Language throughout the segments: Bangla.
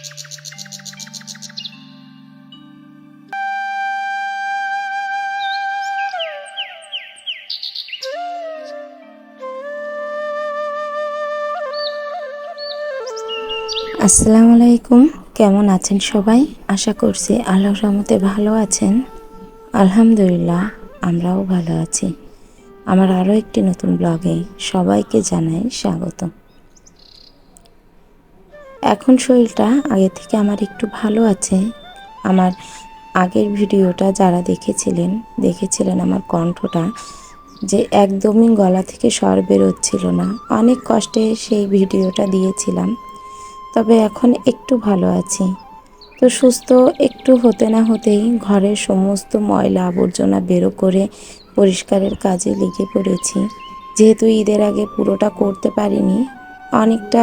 আসসালামু আলাইকুম। কেমন আছেন সবাই? আশা করছি আল্লাহ রহমতে ভালো আছেন। আলহামদুলিল্লাহ, আমরাও ভালো আছি। আমার আরও একটি নতুন ব্লগে সবাইকে জানাই স্বাগত এখন শরীরটা আগে থেকে আমার একটু ভালো আছে। আমার আগের ভিডিওটা যারা দেখেছিলেন দেখেছিলেন আমার কণ্ঠটা যে একদমই গলা থেকে স্বর বেরোচ্ছিল না। অনেক কষ্টে সেই ভিডিওটা দিয়েছিলাম। তবে এখন একটু ভালো আছি। তো সুস্থ একটু হতে না হতেই ঘরের সমস্ত ময়লা আবর্জনা বেরো করে পরিষ্কারের কাজে লেগে পড়েছি। যেহেতু ঈদের আগে পুরোটা করতে পারিনি অনেকটা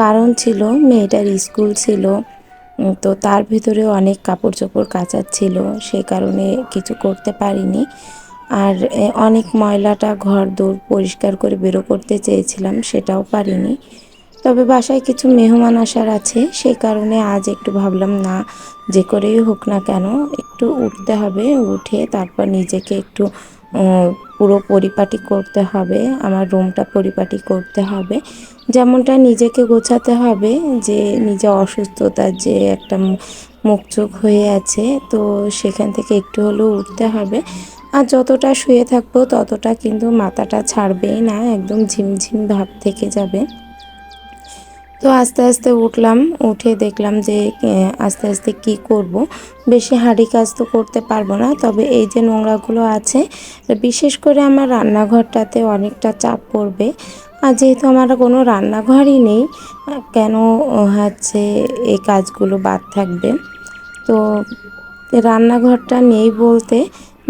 কারণ ছিল, মেয়েটার স্কুল ছিল তো তার ভিতরে অনেক কাপড় চোপড় কাচার ছিল, সে কারণে কিছু করতে পারিনি। আর অনেক ময়লাটা ঘর দৌড় পরিষ্কার করে বেরো করতে চেয়েছিলাম, সেটাও পারিনি। তবে বাসায় কিছু মেহমান আসার আছে সেই কারণে আজ একটু ভাবলাম, না, যে করেই হোক না কেন, একটু উঠতে হবে, উঠে তারপর নিজেকে একটু পুরো পরিপাটি করতে হবে, আমার রুমটা পরিপাটি করতে হবে। যেমনটা নিজেকে গোছাতে হবে যে নিজে অসুস্থতার যে একটা মুখ চোখ হয়ে আছে, তো সেখান থেকে একটু হলেও উঠতে হবে। আর যতটা শুয়ে থাকব ততটা কিন্তু মাথাটা ছাড়বেই না, একদম ঝিমঝিম ভাব থেকে যাবে। তো আস্তে আস্তে উঠলাম, উঠে দেখলাম যে আস্তে আস্তে কি করব। বেশি হাঁড়ি কাজ তো করতে পারব না, তবে এই যে নোংরাগুলো আছে, বিশেষ করে আমার রান্নাঘরটাতে অনেকটা চাপ পড়বে। আর যেহেতু আমার কোনো রান্নাঘরই নেই, কেন হচ্ছে এই কাজগুলো বাদ থাকবে? তো রান্নাঘরটা নেই বলতে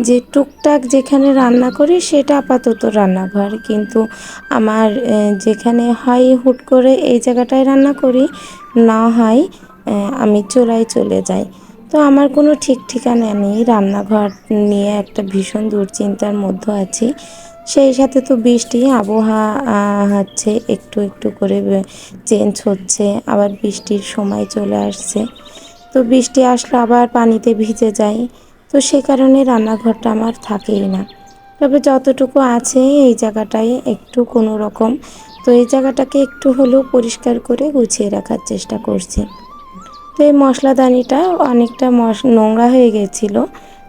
যে টুকটাক যেখানে রান্না করি সেটা আপাতত রান্নাঘর। কিন্তু আমার যেখানে হয় হুট করে এই জায়গাটায় রান্না করি, না হয় আমি চুলায় চলে যাই। তো আমার কোনো ঠিক ঠিকানা নেই। রান্নাঘর নিয়ে একটা ভীষণ দুশ্চিন্তার মধ্যে আছি। সেই সাথে তো বৃষ্টি, আবহাওয়া হচ্ছে একটু একটু করে চেঞ্জ হচ্ছে। আবার বৃষ্টির সময় চলে আসছে। তো বৃষ্টি আসলে আবার পানিতে ভিজে যায় তো সে কারণে রান্নাঘরটা আমার থাকেই না। তবে যতটুকু আছে এই জায়গাটায় একটু কোনো রকম। তো এই জায়গাটাকে একটু হলেও পরিষ্কার করে গুছিয়ে রাখার চেষ্টা করছি। তো এই মশলাদানিটা অনেকটা মশ নোংরা হয়ে গেছিল।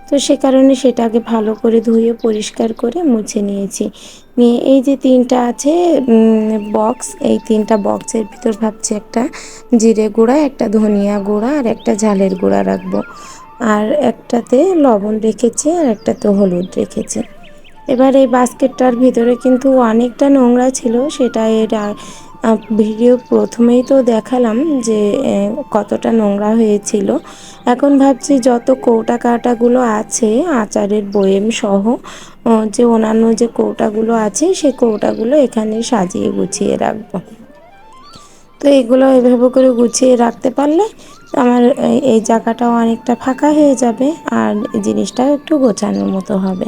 তো সে কারণে সেটাকে ভালো করে ধুয়ে পরিষ্কার করে মুছে নিয়েছি। নিয়ে এই যে তিনটা আছে বক্স এই তিনটা বক্সের ভিতর ভাবছি একটা জিরে গুঁড়া, একটা ধনিয়া গুঁড়া আর একটা ঝালের গুঁড়া রাখব। আর একটাতে লবণ রেখেছি আর একটাতে হলুদ রেখেছি। এবার এই বাস্কেটটার ভিতরে কিন্তু অনেকটা নোংরা ছিল, সেটা এর ভিডিও প্রথমেই তো দেখালাম যে কতটা নোংরা হয়েছিল। এখন ভাবছি যত কৌটা কাটাগুলো আছে, আচারের বয়েম সহ যে অন্যান্য যে কৌটাগুলো আছে সেই কৌটাগুলো এখানে সাজিয়ে গুছিয়ে রাখব। তো এগুলো এভাবে করে গুছিয়ে রাখতে পারলে আমার এই- জায়গাটাও অনেকটা ফাঁকা হয়ে যাবে আর জিনিসটাও একটু গোছানোর মতো হবে।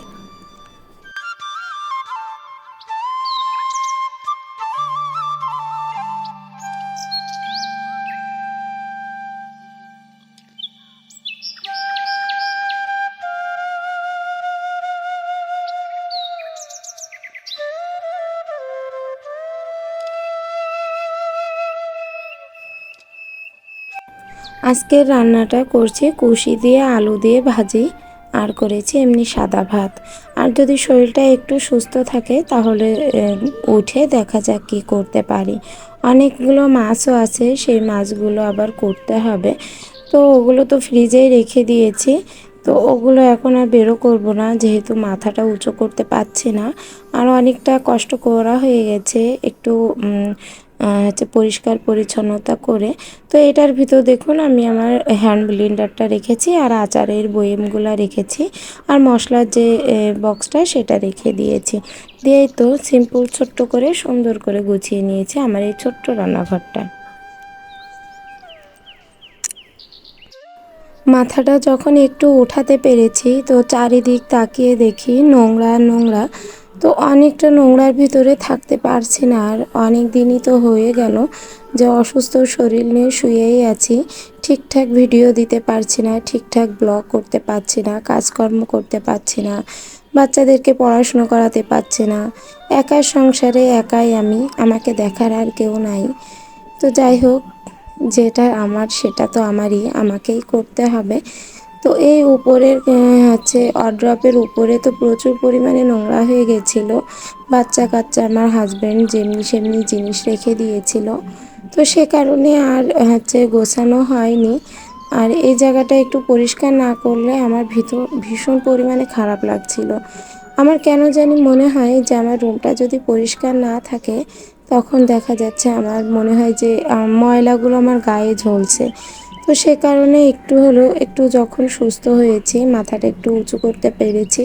আজকের রান্নাটা করছি কুশি দিয়ে, আলু দিয়ে ভাজি। আর করেছি এমনি সাদা ভাত। আর যদি শরীরটা একটু সুস্থ থাকে, তাহলে উঠে দেখা যাক কী করতে পারি। অনেকগুলো মাছও আছে, সেই মাছগুলো আবার করতে হবে। তো ওগুলো তো ফ্রিজেই রেখে দিয়েছি। তো ওগুলো এখন আর বেরো করব না, যেহেতু মাথাটা উঁচু করতে পারছি না। আর অনেকটা কষ্ট করা হয়ে গেছে, একটু হচ্ছে পরিষ্কার পরিচ্ছন্নতা করে। তো এটার ভিতর দেখুন, আমি আমার হ্যান্ড ব্লেন্ডারটা রেখেছি আর আচারের বয়েমগুলো রেখেছি আর মশলার যে বক্সটা সেটা রেখে দিয়েছি। দিয়েই তো সিম্পল ছোট্ট করে সুন্দর করে গুছিয়ে নিয়েছি আমার এই ছোট্ট রান্নাঘরটা। মাথাটা যখন একটু উঠাতে পেরেছি, তো চারিদিক তাকিয়ে দেখি নোংরা নোংরা তো অনেকটা নোংরার ভিতরে থাকতে পারছি না আর অনেক দিনই তো হয়ে গেল যে অসুস্থ শরীর নিয়ে শুয়েই আছি। ঠিকঠাক ভিডিও দিতে পারছি না, ঠিকঠাক ব্লগ করতে পারছি না, কাজকর্ম করতে পারছি না, বাচ্চাদেরকে পড়াশুনো করাতে পারছি না একা সংসারে একাই আমি, আমাকে দেখার আর কেউ নাই। তো যাই হোক, যেটা আমার সেটা তো আমারই, আমাকেই করতে হবে। তো এই উপরের হচ্ছে অড্রপের উপরে তো প্রচুর পরিমাণে নোংরা হয়ে গেছিল। বাচ্চা কাচ্চা আমার হাজব্যান্ড যেমনি সেমনি জিনিস রেখে দিয়েছিল। তো সে কারণে আর, হচ্ছে, গোছানো হয়নি। আর এই জায়গাটা একটু পরিষ্কার না করলে আমার ভিতর ভীষণ পরিমাণে খারাপ লাগছিল। আমার কেন জানি মনে হয় যে আমার রুমটা যদি পরিষ্কার না থাকে, তখন দেখা যাচ্ছে আমার মনে হয় যে ময়লাগুলো আমার গায়ে ঝলছে। তো সে কারণে একটু হলেও একটু যখন সুস্থ হয়েছি, মাথাটা একটু উঁচু করতে পেরেছি,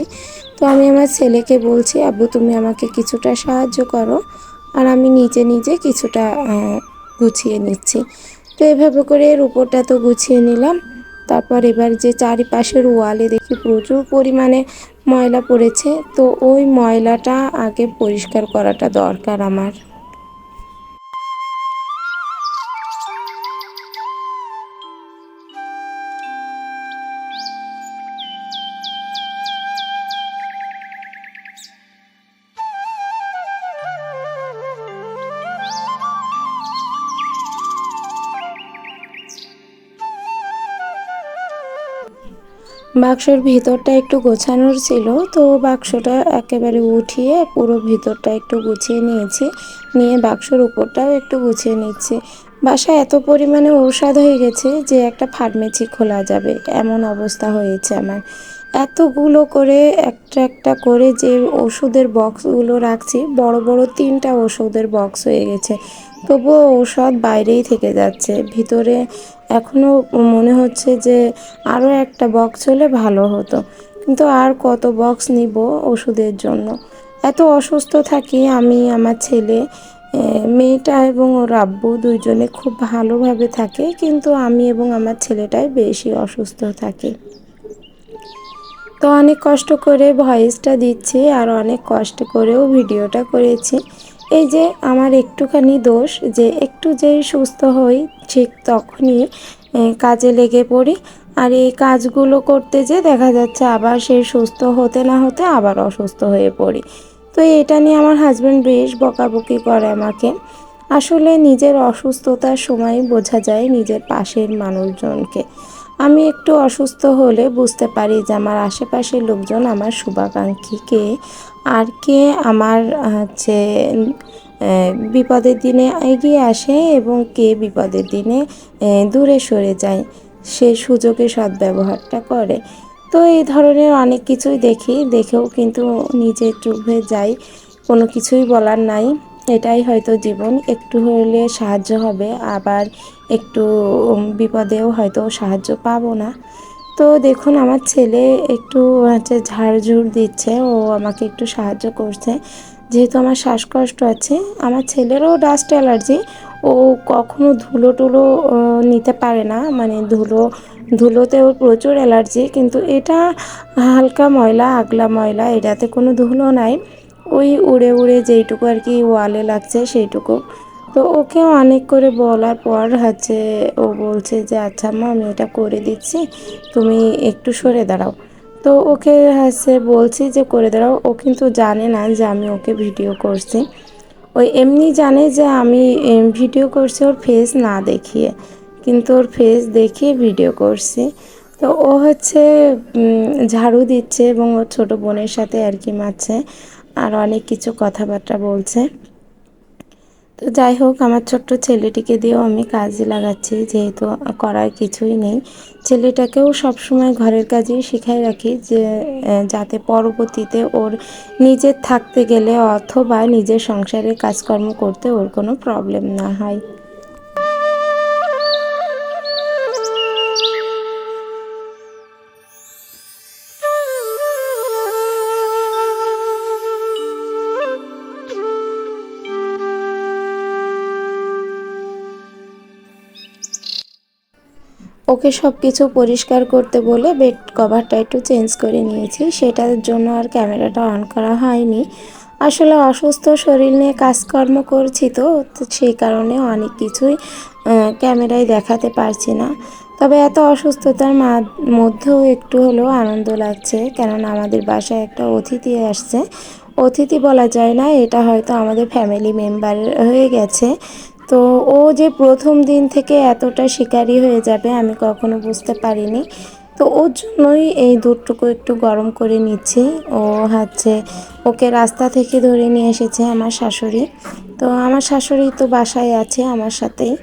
তো আমি আমার ছেলেকে বলছি, আব্বু, তুমি আমাকে কিছুটা সাহায্য করো। আর আমি নিজে নিজে কিছুটা গুছিয়ে নিচ্ছি। তো এভাবে করে এর উপরটা তো গুছিয়ে নিলাম। তারপর এবার যে চারিপাশের ওয়ালে দেখি প্রচুর পরিমাণে ময়লা পড়েছে। তো ওই ময়লাটা আগে পরিষ্কার করাটা দরকার আমার। বাক্সর ভিতরটা একটু গোছানোর ছিল, তো বাক্সটা একেবারে উঠিয়ে পুরো ভিতরটা একটু গুছিয়ে নিয়েছি। নিয়ে বাক্সর উপরটাও একটু গুছিয়ে নিচ্ছি। বাসা এত পরিমাণে ঔষধ হয়ে গেছে যে একটা ফার্মেসি খোলা যাবে, এমন অবস্থা হয়েছে আমার। এতগুলো করে একটা একটা করে যে ওষুধের বক্সগুলো রাখছি, বড় বড় তিনটা ওষুধের বক্স হয়ে গেছে। তবুও ঔষধ বাইরেই থেকে যাচ্ছে। ভিতরে এখনও মনে হচ্ছে যে আরও একটা বক্স হলে ভালো হতো। কিন্তু আর কত বক্স নিব ওষুধের জন্য? এত অসুস্থ থাকি আমি, আমার ছেলে মেয়েটা এবং ওর আব্বু দুইজনে খুব ভালোভাবে থাকে, কিন্তু আমি এবং আমার ছেলেটাই বেশি অসুস্থ থাকি। তো অনেক কষ্ট করে ভয়েসটা দিচ্ছি আর অনেক কষ্ট করেও ভিডিওটা করেছি। এই যে আমার একটুখানি দোষ যে একটু যেই সুস্থ হই, ঠিক তখনই কাজে লেগে পড়ি। আর এই কাজগুলো করতে যে দেখা যাচ্ছে আবার সেই সুস্থ হতে না হতে আবার অসুস্থ হয়ে পড়ি। তো এটা নিয়ে আমার হাজব্যান্ড বেশ বকাবকি করে আমাকে। আসলে নিজের অসুস্থতার সময় বোঝা যায় নিজের পাশের মানুষজনকে। আমি একটু অসুস্থ হলে বুঝতে পারি যে আমার আশেপাশের লোকজন আমার শুভাকাঙ্ক্ষী কে আর কে আমার, হচ্ছে বিপদের দিনে এগিয়ে আসে এবং কে বিপদের দিনে দূরে সরে যায়। সে সুযোগে সদ্ব্যবহারটা করে। তো এই ধরনের অনেক কিছুই দেখি। দেখেও কিন্তু নিজে চুপে যাই। কোনো কিছুই বলার নাই। এটাই হয়তো জীবন। একটু হলে সাহায্য হবে। আবার একটু বিপদেও হয়তো সাহায্য পাবো না। তো দেখুন, আমার ছেলে একটু হচ্ছে ঝাড়ঝুড় দিচ্ছে, ও আমাকে একটু সাহায্য করছে। যেহেতু আমার শ্বাসকষ্ট আছে, আমার ছেলেরও ডাস্ট অ্যালার্জি, ও কখনো ধুলো টুলো নিতে পারে না। মানে ধুলো ধুলোতে ওর প্রচুর অ্যালার্জি, কিন্তু এটা হালকা ময়লা, আগলা ময়লা, এটাতে কোনো ধুলো নাই। ওই উড়ে উড়ে যেইটুকু আর কি ওয়ালে লাগছে, সেইটুকু তো ওকে অনেক করে বলার পর হচ্ছে ও বলছে যে আচ্ছা মা, আমি এটা করে দিচ্ছি, তুমি একটু সরে দাঁড়াও। তো ওকে হচ্ছে বলছি যে, করে দাঁড়াও। ও কিন্তু জানে না যে আমি ওকে ভিডিও করছি। ওই এমনি জানে যে আমি ভিডিও করছি, ওর ফেস না দেখিয়ে। কিন্তু ওর ফেস দেখিয়ে ভিডিও করছি। তো ও হচ্ছে ঝাড়ু দিচ্ছে এবং ওর ছোটো বোনের সাথে আর কি মারছে। আর অনেক কিছু কথাবার্তা বলছে। তো যাই হোক, আমার ছোট্ট ছেলেটিকে দিয়েও আমি কাজে লাগাচ্ছি, যেহেতু করার কিছুই নেই। ছেলেটাকেও সবসময় ঘরের কাজেই শিখাই রাখি যে যাতে পরবর্তীতে ওর নিজের থাকতে গেলে অথবা নিজের সংসারের কাজকর্ম করতে ওর কোনো প্রবলেম না হয়। ওকে সব কিছু পরিষ্কার করতে বলে বেড কভারটা একটু চেঞ্জ করে নিয়েছি। সেটার জন্য আর ক্যামেরাটা অন করা হয়নি। আসলে অসুস্থ শরীর নিয়ে কাজকর্ম করছি তো সেই কারণে অনেক কিছুই ক্যামেরায় দেখাতে পারছি না। তবে এত অসুস্থতার মধ্যেও একটু হলেও আনন্দ লাগছে, কেননা আমাদের বাসায় একটা অতিথি আসছে। অতিথি বলা যায় না, এটা হয়তো আমাদের ফ্যামিলি মেম্বার হয়ে গেছে। তো ও যে প্রথম দিন থেকে এতটা শিকারি হয়ে যাবে, আমি কখনো বুঝতে পারিনি। তো ওর জন্যই এই দুধটুকু একটু গরম করে নিচ্ছি। ও হচ্ছে, ওকে রাস্তা থেকে ধরে নিয়ে এসেছে আমার শাশুড়ি। তো আমার শাশুড়ি তো বাসায় আছে আমার সাথেই।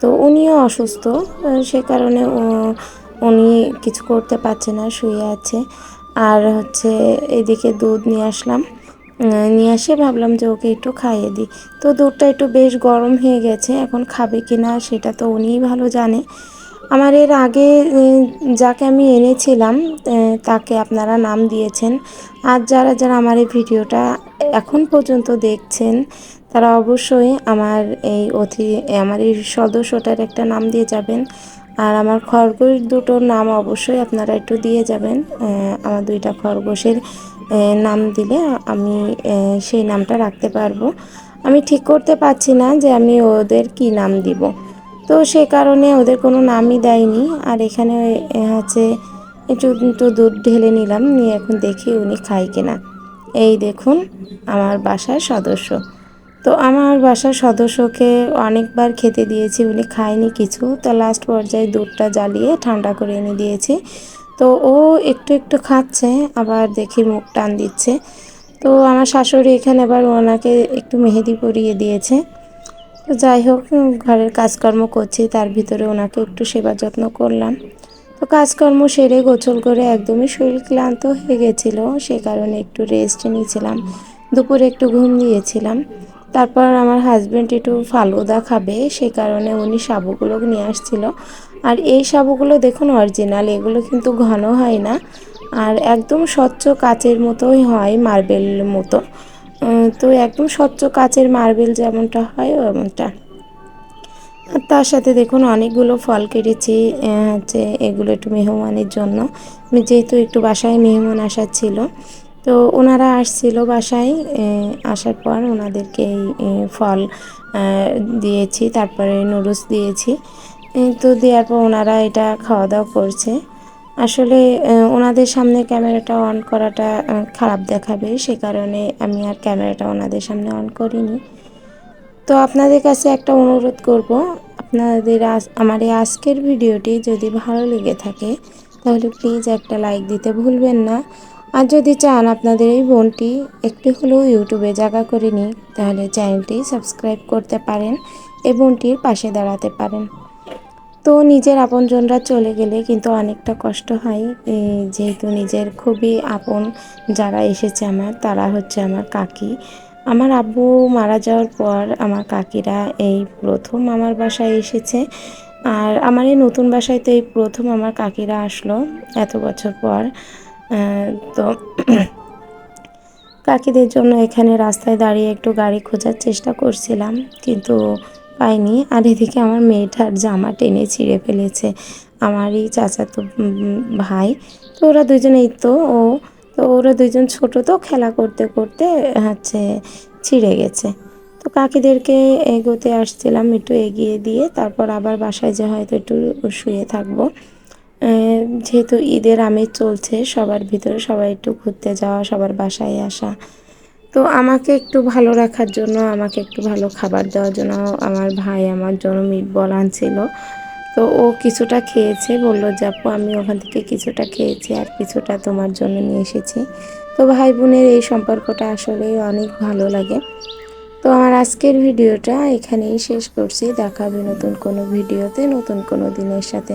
তো উনিও অসুস্থ, সে কারণে উনি কিছু করতে পারছে না, শুয়ে আছে। আর হচ্ছে এদিকে দুধ নিয়ে আসলাম। নিয়ে এসে ভাবলাম যে ওকে একটু খাইয়ে দিই। তো দুধটা একটু বেশ গরম হয়ে গেছে, এখন খাবে কি না সেটা তো উনিই ভালো জানে। আমার এর আগে যাকে আমি এনেছিলাম তাকে আপনারা নাম দিয়েছেন। আর যারা যারা আমার এই ভিডিওটা এখন পর্যন্ত দেখছেন, তারা অবশ্যই আমার এই অতি, আমার এই সদস্যটার একটা নাম দিয়ে যাবেন। আর আমার খরগোশ দুটোর নাম অবশ্যই আপনারা একটু দিয়ে যাবেন। আমার দুইটা খরগোশের নাম দিলে আমি সেই নামটা রাখতে পারব। আমি ঠিক করতে পারছি না যে আমি ওদের কি নাম দিব। তো সে কারণে ওদের কোনো নামই দেয়নি। আর এখানে হচ্ছে একটু একটু দুধ ঢেলে নিলাম, নিয়ে এখন দেখি উনি খায় কিনা। এই দেখুন, আমার বাসার সদস্য। তো আমার বাসার সদস্যকে অনেকবার খেতে দিয়েছি, উনি খায়নি কিছু। তো লাস্ট পর্যায়ে দুধটা জ্বালিয়ে ঠান্ডা করে এনে দিয়েছি। তো ও একটু একটু খাচ্ছে, আবার দেখি মুখ টান দিচ্ছে। তো আমার শাশুড়ি এখানে আবার ওনাকে একটু মেহেদি পরিয়ে দিয়েছে। তো যাই হোক, ঘরের কাজকর্ম করছি, তার ভিতরে ওনাকে একটু সেবা যত্ন করলাম। তো কাজকর্ম সেরে গোছল করে একদমই শরীর ক্লান্ত হয়ে গেছিল, সে কারণে একটু রেস্ট নিয়েছিলাম। দুপুরে একটু ঘুম দিয়েছিলাম। তারপর আমার হাজব্যান্ড একটু ফালুদা খাবে, সে কারণে উনি সাবুগুলো নিয়ে আসছিল। আর এই সাবুগুলো দেখুন অরিজিনাল এগুলো কিন্তু ঘন হয় না। আর একদম স্বচ্ছ কাচের মতোই হয় মার্বেল মতো। তো একদম স্বচ্ছ কাচের মার্বেল যেমনটা হয় এমনটা আর তার সাথে দেখুন, অনেকগুলো ফল কেটেছি হচ্ছে এগুলো একটু মেহমানের জন্য। যেহেতু একটু বাসায় মেহমান আসার ছিল। তো ওনারা আসছিল বাসায় আসার পর ওনাদেরকে এই ফল দিয়েছি, তারপরে নুডলস দিয়েছি। তো দেওয়ার পর ওনারা এটা খাওয়া দাওয়া করছে। আসলে ওনাদের সামনে ক্যামেরাটা অন করাটা খারাপ দেখাবে, সে কারণে আমি আর ক্যামেরাটা ওনাদের সামনে অন করিনি। তো আপনাদের কাছে একটা অনুরোধ করব, আপনাদের আমার এই আজকের ভিডিওটি যদি ভালো লেগে থাকে, তাহলে প্লিজ একটা লাইক দিতে ভুলবেন না। আর যদি চান আপনাদের এই বোনটি একটু হলেও ইউটিউবে জায়গা করে নিই তাহলে চ্যানেলটি সাবস্ক্রাইব করতে পারেন এই বোনটির পাশে দাঁড়াতে পারেন। তো নিজের আপনজনরা চলে গেলে কিন্তু অনেকটা কষ্ট হয়। যেহেতু নিজের খুবই আপন যারা এসেছে আমার, তারা হচ্ছে আমার কাকি। আমার আব্বু মারা যাওয়ার পর আমার কাকিরা এই প্রথম আমার বাসায় এসেছে। আর আমার এই নতুন বাসায় তো এই প্রথম আমার কাকিরা আসলো। এত বছর পর তো কাকিদের জন্য এখানে রাস্তায় দাঁড়িয়ে একটু গাড়ি খোঁজার চেষ্টা করছিলাম, কিন্তু পাইনি। আর এদিকে আমার মেয়েটার জামা টেনে ছিঁড়ে ফেলেছে আমারই চাচাতো ভাই। তো ওরা দুজনেই তো, ও, তো ওরা দুজন ছোট তো, খেলা করতে করতে হচ্ছে ছিঁড়ে গেছে। তো কাকিদেরকে এগোতে আসছিলাম একটু এগিয়ে দিয়ে, তারপর আবার বাসায় যে হয়তো একটু শুয়ে থাকব। যেহেতু ঈদের আমেজ চলছে, সবার ভিতরে সবাই একটু ঘুরতে যাওয়া, সবার বাসায় আসা। তো আমাকে একটু ভালো রাখার জন্য, আমাকে একটু ভালো খাবার দেওয়ার জন্য আমার ভাই আমার জন্য মিট বল আনছিল। তো ও কিছুটা খেয়েছে, বলল আপু, আমি ওখান থেকে কিছুটা খেয়েছি আর কিছুটা তোমার জন্য নিয়ে এসেছি। তো ভাই বোনের এই সম্পর্কটা আসলেই অনেক ভালো লাগে। তো আমার আজকের ভিডিওটা এখানেই শেষ করছি। দেখা হবে নতুন কোনো ভিডিওতে, নতুন কোনো দিনের সাথে।